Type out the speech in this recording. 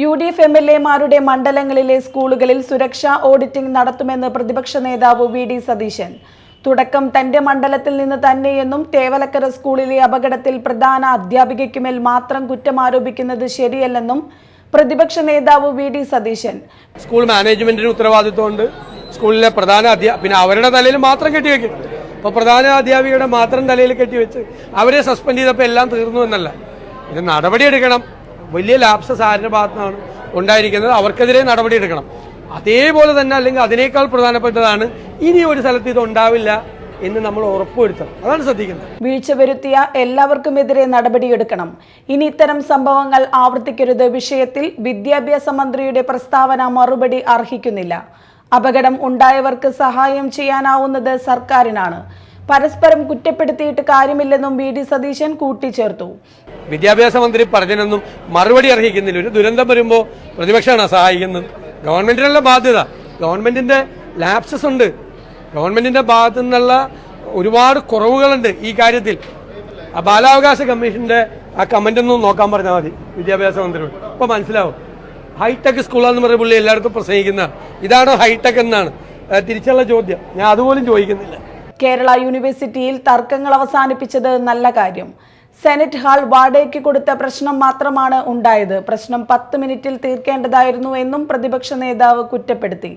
U D F M L എമാരുടെ മണ്ഡലങ്ങളിലെ സ്കൂളുകളിൽ സുരക്ഷാ ഓഡിറ്റിംഗ് നടത്തുമെന്ന് പ്രതിപക്ഷ നേതാവ് വി ഡി സതീശൻ. തുടക്കം തന്റെ മണ്ഡലത്തിൽ നിന്ന് തന്നെയെന്നും തേവലക്കര സ്കൂളിലെ അപകടത്തിൽ പ്രധാന അധ്യാപികയ്ക്കുമേൽ മാത്രം കുറ്റം ആരോപിക്കുന്നത് ശരിയല്ലെന്നും പ്രതിപക്ഷ നേതാവ് വി ഡി സതീശൻ. സ്കൂൾ മാനേജ്മെന്റിന് ഉത്തരവാദിത്വമുണ്ട് സ്കൂളിലെ പ്രധാന പിന്നെ അവരുടെ തലയിൽ മാത്രം കെട്ടിവെക്കും. അപ്പോൾ പ്രധാന അധ്യാപികയുടെ മാത്രം തലയിൽ കെട്ടിവെച്ച് അവരെ സസ്പെൻഡ് ചെയ്തപ്പോൾ എല്ലാം തീർന്നു എന്നല്ല. ഇത് നടപടിയെടുക്കണം വലിയ ലാപ്സസ് ആരുടെ ഭാഗത്താണ് ഉണ്ടായിരിക്കുന്നത്? അവർക്കെതിരെ നടപടി എടുക്കണം. അതേപോലെ തന്നെ അല്ലെങ്കിൽ അതിനേക്കാൾ പ്രധാനപ്പെട്ടതാണ് ഇനി ഒരു സ്ഥലത്ത് ഇത് ഉണ്ടാവില്ല എന്ന് നമ്മൾ ഉറപ്പുവരുത്തണം. അതാണ് ശ്രദ്ധിക്കുന്നത് വീഴ്ച വരുത്തിയ എല്ലാവർക്കുമെതിരെ നടപടിയെടുക്കണം ഇനി ഇത്തരം സംഭവങ്ങൾ ആവർത്തിക്കരുത് വിഷയത്തിൽ വിദ്യാഭ്യാസ മന്ത്രിയുടെ പ്രസ്താവന മറുപടി അർഹിക്കുന്നില്ല. അപകടം ഉണ്ടായവർക്ക് സഹായം ചെയ്യാനാവുന്നത് സർക്കാരിനാണ്. പരസ്പരം കുറ്റപ്പെടുത്തിയിട്ട് കാര്യമില്ലെന്നും വി ഡി സതീശൻ കൂട്ടിച്ചേർത്തു. വിദ്യാഭ്യാസ മന്ത്രി പറഞ്ഞതിനൊന്നും മറുപടി അർഹിക്കുന്നില്ല. ഒരു ദുരന്തം വരുമ്പോൾ പ്രതിപക്ഷമാണ് സഹായിക്കുന്നത്. ഗവൺമെന്റിനുള്ള ബാധ്യത. ഗവൺമെന്റിന്റെ ലാപ്സസ് ഉണ്ട്. ഗവൺമെന്റിന്റെ ഭാഗത്തു നിന്നുള്ള ഒരുപാട് കുറവുകളുണ്ട് ഈ കാര്യത്തിൽ. ആ ബാലാവകാശ കമ്മീഷന്റെ ആ കമന്റ് ഒന്നും നോക്കാൻ പറഞ്ഞാൽ മതി വിദ്യാഭ്യാസ മന്ത്രിയോട്. ഇപ്പൊ മനസ്സിലാവും. ഹൈടെക് സ്കൂളാന്ന് പറയുന്ന പുള്ളി എല്ലായിടത്തും പ്രസംഗിക്കുന്ന ഇതാണോ ഹൈടെക് എന്നാണ്. തിരിച്ചുള്ള ചോദ്യം. ഞാൻ അതുപോലും ചോദിക്കുന്നില്ല. കേരള യൂണിവേഴ്സിറ്റിയിൽ തർക്കങ്ങൾ അവസാനിപ്പിച്ചത് നല്ല കാര്യം. സെനറ്റ് ഹാൾ വാടകയ്ക്ക് കൊടുത്ത പ്രശ്നം മാത്രമാണ് ഉണ്ടായത്. പ്രശ്നം പത്ത് മിനിറ്റിൽ തീർക്കേണ്ടതായിരുന്നു എന്നും പ്രതിപക്ഷ നേതാവ് കുറ്റപ്പെടുത്തി.